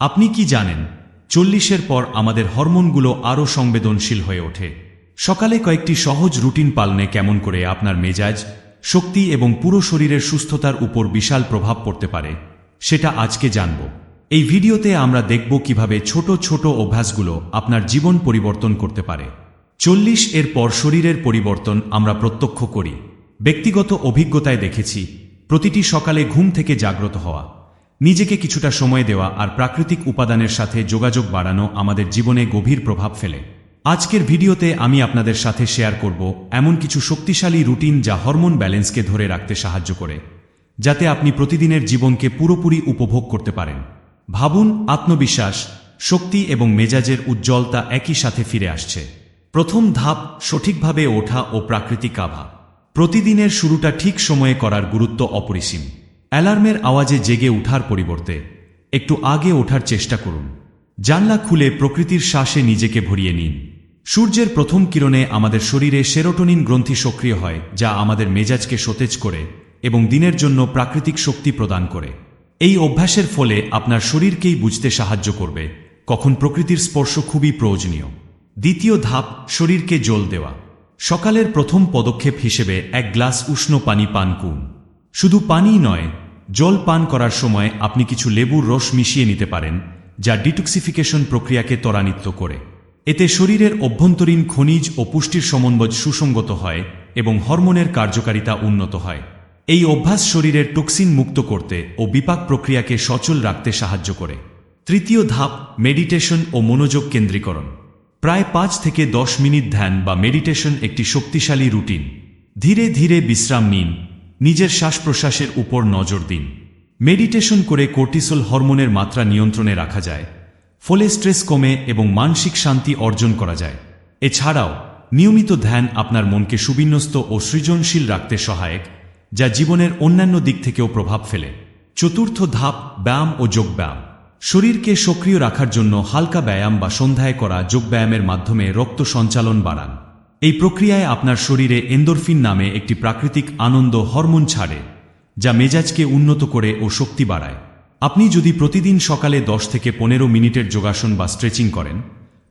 আপনি কি জানেন, চল্লিশের পর আমাদের হরমোনগুলো আরও সংবেদনশীল হয়ে ওঠে। সকালে কয়েকটি সহজ রুটিন পালনে কেমন করে আপনার মেজাজ, শক্তি এবং পুরো শরীরের সুস্থতার উপর বিশাল প্রভাব পড়তে পারে, সেটা আজকে জানব। এই ভিডিওতে আমরা দেখব কীভাবে ছোট ছোট অভ্যাসগুলো আপনার জীবন পরিবর্তন করতে পারে। চল্লিশ এর পর শরীরের পরিবর্তন আমরা প্রত্যক্ষ করি। ব্যক্তিগত অভিজ্ঞতায় দেখেছি, প্রতিটি সকালে ঘুম থেকে জাগ্রত হওয়া। নিজেকে কিছুটা সময় দেওয়া আর প্রাকৃতিক উপাদানের সাথে যোগাযোগ বাড়ানো আমাদের জীবনে গভীর প্রভাব ফেলে। আজকের ভিডিওতে আমি আপনাদের সাথে শেয়ার করব এমন কিছু শক্তিশালী রুটিন যা হরমোন ব্যালেন্সকে ধরে রাখতে সাহায্য করে, যাতে আপনি প্রতিদিনের জীবনকে পুরোপুরি উপভোগ করতে পারেন। ভাবুন, আত্মবিশ্বাস, শক্তি এবং মেজাজের উজ্জ্বলতা একই সাথে ফিরে আসছে। প্রথম ধাপ, সঠিকভাবে ওঠা ও প্রাকৃতিক আভা। প্রতিদিনের শুরুটা ঠিক সময়ে করার গুরুত্ব অপরিসীম। অ্যালার্মের আওয়াজে জেগে ওঠার পরিবর্তে একটু আগে ওঠার চেষ্টা করুন। জানলা খুলে প্রকৃতির শ্বাসে নিজেকে ভরিয়ে নিন। সূর্যের প্রথম কিরণে আমাদের শরীরে সেরোটোনিন গ্রন্থি সক্রিয় হয়, যা আমাদের মেজাজকে সতেজ করে এবং দিনের জন্য প্রাকৃতিক শক্তি প্রদান করে। এই অভ্যাসের ফলে আপনার শরীরকেই বুঝতে সাহায্য করবে, কখন প্রকৃতির স্পর্শ খুবই প্রয়োজনীয়। দ্বিতীয় ধাপ, শরীরকে জল দেওয়া। সকালের প্রথম পদক্ষেপ হিসেবে এক গ্লাস উষ্ণ পানি পান করুন। শুধু পানি নয়, জল পান করার সময় আপনি কিছু লেবুর রস মিশিয়ে নিতে পারেন, যা ডিটক্সিফিকেশন প্রক্রিয়াকে ত্বরান্বিত করে। এতে শরীরের অভ্যন্তরীণ খনিজ ও পুষ্টির সমন্বয় সুসঙ্গত হয় এবং হরমোনের কার্যকারিতা উন্নত হয়। এই অভ্যাস শরীরের টক্সিন মুক্ত করতে ও বিপাক প্রক্রিয়াকে সচল রাখতে সাহায্য করে। তৃতীয় ধাপ, মেডিটেশন ও মনোযোগ কেন্দ্রীকরণ। প্রায় পাঁচ থেকে দশ মিনিট ধ্যান বা মেডিটেশন একটি শক্তিশালী রুটিন। ধীরে ধীরে বিশ্রাম নিন নিজের শ্বাস প্রশ্বাসের উপর নজর দিন। মেডিটেশন করে কোর্টিসল হরমোনের মাত্রা নিয়ন্ত্রণে রাখা যায়। ফলে স্ট্রেস কমে এবং মানসিক শান্তি অর্জন করা যায়। এছাড়াও, নিয়মিত ধ্যান আপনার মনকে সুবিন্যস্ত ও সৃজনশীল রাখতে সহায়ক, যা জীবনের অন্যান্য দিক থেকেও প্রভাব ফেলে। চতুর্থ ধাপ, ব্যায়াম ও যোগব্যায়াম। শরীরকে সক্রিয় রাখার জন্য হালকা ব্যায়াম বা সন্ধ্যায় করা যোগব্যায়ামের মাধ্যমে রক্ত সঞ্চালন বাড়ান। এই প্রক্রিয়ায় আপনার শরীরে এন্ডোরফিন নামে একটি প্রাকৃতিক আনন্দ হরমোন ছাড়ে, যা মেজাজকে উন্নত করে ও শক্তি বাড়ায়। আপনি যদি প্রতিদিন সকালে দশ থেকে পনেরো মিনিটের যোগাসন বা স্ট্রেচিং করেন,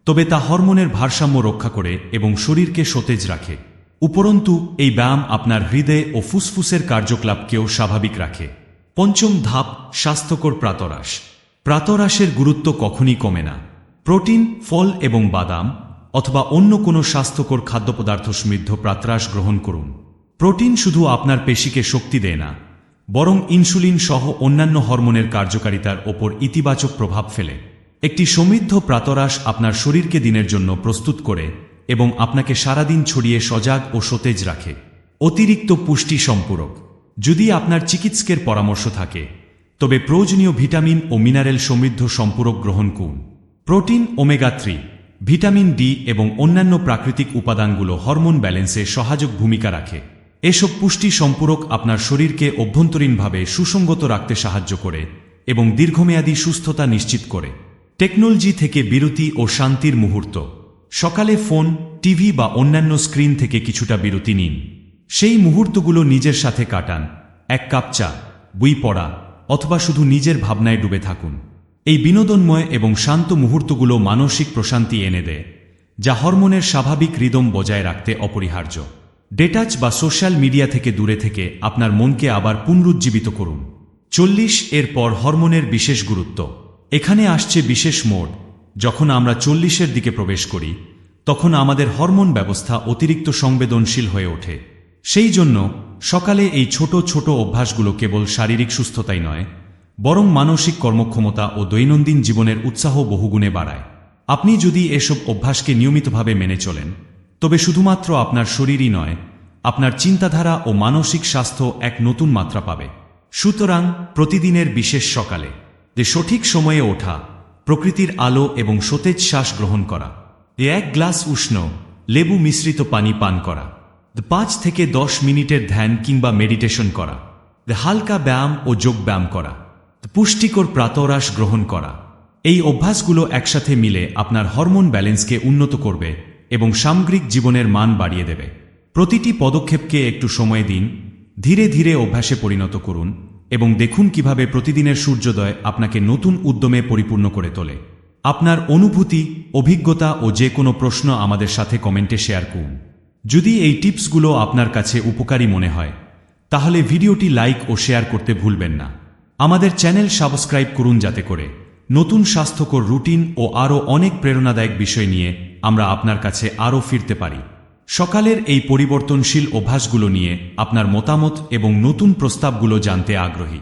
তবে তা হরমোনের ভারসাম্য রক্ষা করে এবং শরীরকে সতেজ রাখে। উপরন্তু, এই ব্যায়াম আপনার হৃদয় ও ফুসফুসের কার্যকলাপকেও স্বাভাবিক রাখে। পঞ্চম ধাপ, স্বাস্থ্যকর প্রাতরাশ। প্রাতরাশের গুরুত্ব কখনই কমে না। প্রোটিন, ফল এবং বাদাম অথবা অন্য কোনো স্বাস্থ্যকর খাদ্যপদার্থ সমৃদ্ধ প্রাতরাশ গ্রহণ করুন। প্রোটিন শুধু আপনার পেশিকে শক্তি দেয় না, বরং ইনসুলিন সহ অন্যান্য হরমোনের কার্যকারিতার ওপর ইতিবাচক প্রভাব ফেলে। একটি সমৃদ্ধ প্রাতরাশ আপনার শরীরকে দিনের জন্য প্রস্তুত করে এবং আপনাকে সারাদিন ছড়িয়ে সজাগ ও সতেজ রাখে। অতিরিক্ত পুষ্টি সম্পূরক। যদি আপনার চিকিৎসকের পরামর্শ থাকে, তবে প্রয়োজনীয় ভিটামিন ও মিনারেল সমৃদ্ধ সম্পূরক গ্রহণ করুন। Protein omega three. Vitamin D এবং অন্যান্য প্রাকৃতিক উপাদানগুলো হরমোন ব্যালেন্সে সহায়ক ভূমিকা রাখে। এসব পুষ্টি সম্পূরক আপনার শরীরকে অভ্যন্তরীণভাবে সুসংগত রাখতে সাহায্য করে এবং দীর্ঘমেয়াদী সুস্থতা নিশ্চিত করে। টেকনোলজি থেকে বিরতি ও শান্তির মুহূর্ত। সকালে ফোন, টিভি বা অন্যান্য স্ক্রিন থেকে কিছুটা বিরতি নিন। সেই মুহূর্তগুলো নিজের সাথে কাটান। এক কাপ চা, বই পড়া অথবা শুধু নিজের ভাবনায় ডুবে থাকুন। এই বিনোদনময় এবং শান্ত মুহূর্তগুলো মানসিক প্রশান্তি এনে দেয়, যা হরমোনের স্বাভাবিক রিদম বজায় রাখতে অপরিহার্য। ডেটাচ বা সোশ্যাল মিডিয়া থেকে দূরে থেকে আপনার মনকে আবার পুনরুজ্জীবিত করুন। চল্লিশ এর পর হরমোনের বিশেষ গুরুত্ব। এখানে আসছে বিশেষ মোড। যখন আমরা চল্লিশের দিকে প্রবেশ করি, তখন আমাদের হরমোন ব্যবস্থা অতিরিক্ত সংবেদনশীল হয়ে ওঠে। সেই জন্য সকালে এই ছোট ছোট অভ্যাসগুলো কেবল শারীরিক সুস্থতাই নয় বরং মানসিক কর্মক্ষমতা ও দৈনন্দিন জীবনের উৎসাহ বহুগুণে বাড়ায়। আপনি যদি এসব অভ্যাসকে নিয়মিতভাবে মেনে চলেন, তবে শুধুমাত্র আপনার শরীরই নয়, আপনার চিন্তাধারা ও মানসিক স্বাস্থ্য এক নতুন মাত্রা পাবে। সুতরাং প্রতিদিনের বিশেষ সকালে যে সঠিক সময়ে ওঠা, প্রকৃতির আলো এবং সতেজ শ্বাস গ্রহণ করা, এ এক গ্লাস উষ্ণ, লেবু মিশ্রিত পানি পান করা পাঁচ থেকে দশ মিনিটের ধ্যান কিংবা মেডিটেশন করা হালকা ব্যায়াম ও যোগ ব্যায়াম করা। পুষ্টিকর প্রাতরাশ গ্রহণ করা। এই অভ্যাসগুলো একসাথে মিলে আপনার হরমোন ব্যালেন্সকে উন্নত করবে এবং সামগ্রিক জীবনের মান বাড়িয়ে দেবে। প্রতিটি পদক্ষেপকে একটু সময় দিন, ধীরে ধীরে অভ্যাসে পরিণত করুন এবং দেখুন কীভাবে প্রতিদিনের সূর্যোদয় আপনাকে নতুন উদ্যমে পরিপূর্ণ করে তোলে। আপনার অনুভূতি, অভিজ্ঞতা ও যে কোনো প্রশ্ন আমাদের সাথে কমেন্টে শেয়ার করুন। যদি এই টিপসগুলো আপনার কাছে উপকারী মনে হয়, তাহলে ভিডিওটি লাইক ও শেয়ার করতে ভুলবেন না। আমাদের চ্যানেল সাবস্ক্রাইব করুন যাতে করে নতুন স্বাস্থ্যকর রুটিন ও আরও অনেক প্রেরণাদায়ক বিষয় নিয়ে আমরা আপনার কাছে আরও ফিরতে পারি। সকালের এই পরিবর্তনশীল অভ্যাসগুলো নিয়ে আপনার মতামত এবং নতুন প্রস্তাবগুলো জানতে আগ্রহী।